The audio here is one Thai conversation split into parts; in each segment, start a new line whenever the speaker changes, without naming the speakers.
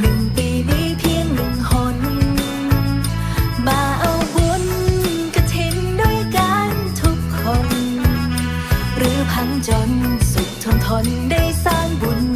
หนึ่งปีมีเพียงหนึ่งหน มาเอาบุญกระถินด้วยกันทุกคน หรือพังจนสุขทนทนได้สร้างบุญ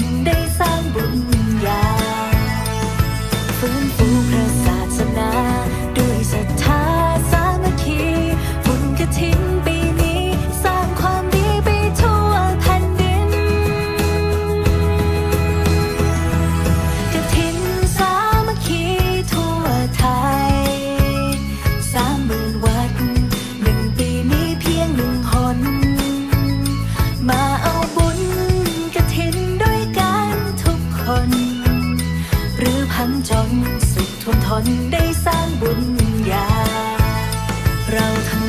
นได้้งจน สุขทนทนได้สร้างบุญญา เราทั้ง